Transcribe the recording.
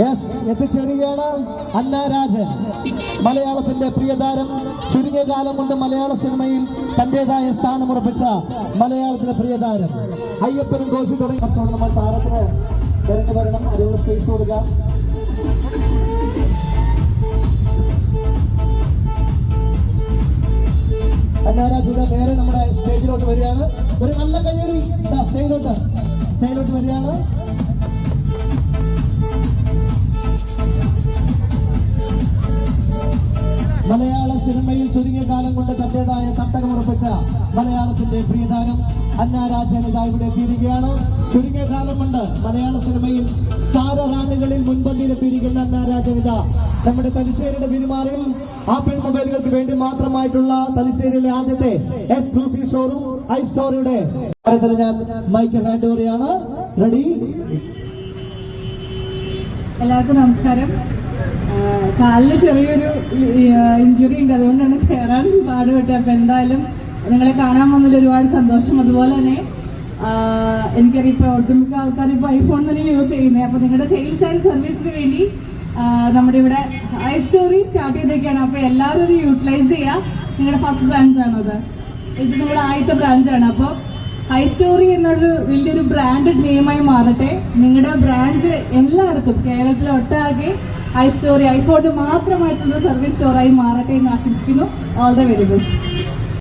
Yes എത്തിച്ചേരുകയാണ് Anna Rajan മലയാളത്തിന്റെ പ്രിയതാരം ചുരുങ്ങിയ കാലം കൊണ്ട് മലയാള സിനിമയിൽ തന്റേതായ സ്ഥാനമുറപ്പിച്ച മലയാളത്തിലെ പ്രിയതാരം. അയ്യപ്പനും കോശി തുടങ്ങി. നമ്മൾ താരത്തിന് തിരഞ്ഞു വരണം. അതിനുള്ള സ്പേസ് കൊടുക്കാം. അന്നാരാജിന്റെ നേരെ നമ്മുടെ സ്റ്റേജിലോട്ട് വരികയാണ്. ഒരു നല്ല കയ്യടി. സ്റ്റേജിലോട്ട് സ്റ്റേജിലോട്ട് വരികയാണ്. മലയാള സിനിമയിൽ ചുരുങ്ങിയ കാലം കൊണ്ട് തന്റേതായ തട്ടകമുറപ്പിച്ച മലയാളത്തിന്റെ പ്രിയതാരം അന്നാരാജൻ ഇതാ ഇവിടെ എത്തിയിരിക്കുകയാണ്. ചുരുങ്ങിയ കാലം കൊണ്ട് മലയാള സിനിമയിൽ താരറാണികളിൽ മുൻപന്തിയിലെത്തിയിരിക്കുന്ന അന്നാരാജൻ ഇതാ നമ്മുടെ തലശ്ശേരിയുടെ പെരുമാറിൽ ആപ്പിൾ മൊബൈലുകൾക്ക് വേണ്ടി മാത്രമായിട്ടുള്ള തലശ്ശേരിയിലെ ആദ്യത്തെ എക്സ്ക്ലൂസീവ് ഷോറൂം ഐ സ്റ്റോറിയുടെ കാര്യത്തിൽ ഞാൻ മൈക്ക് ഹാൻഡ് ഓവറിയാണ് റെഡി? എല്ലാവർക്കും നമസ്കാരം. കാലിന് ചെറിയൊരു ഇഞ്ചുറി ഉണ്ട്. അതുകൊണ്ടാണ് കയറാൻ പാടുപെട്ടത്. അപ്പം എന്തായാലും നിങ്ങളെ കാണാൻ വന്നതിൽ ഒരുപാട് സന്തോഷം. അതുപോലെ തന്നെ എനിക്കറിയാം ഇപ്പോൾ ഒട്ടുമിക്ക ആൾക്കാർ ഇപ്പോൾ ഐഫോൺ തന്നെ യൂസ് ചെയ്യുന്നത് അപ്പോൾ നിങ്ങളുടെ സെയിൽസ് ആൻഡ് സർവീസിന് വേണ്ടി നമ്മുടെ ഇവിടെ ഐ സ്റ്റോറി സ്റ്റാർട്ട് ചെയ്തേക്കാണ്. അപ്പോൾ എല്ലാവരും യൂട്ടിലൈസ് ചെയ്യുക. നിങ്ങളുടെ ഫസ്റ്റ് ബ്രാഞ്ചാണ് അത്? ഇത് നമ്മുടെ ആദ്യത്തെ ബ്രാഞ്ചാണ് അപ്പോൾ ഹൈ സ്റ്റോറി എന്നൊരു വലിയൊരു ബ്രാൻഡഡ് നെയിമായി മാറട്ടെ. നിങ്ങളുടെ ബ്രാഞ്ച് എല്ലായിടത്തും കേരളത്തിൽ ഒട്ടാകെ ഹൈ സ്റ്റോറി ഐഫോണിന് മാത്രമായിട്ടുള്ള സർവീസ് സ്റ്റോറായി മാറട്ടെ എന്ന് ആശംസിക്കുന്നു. All the very best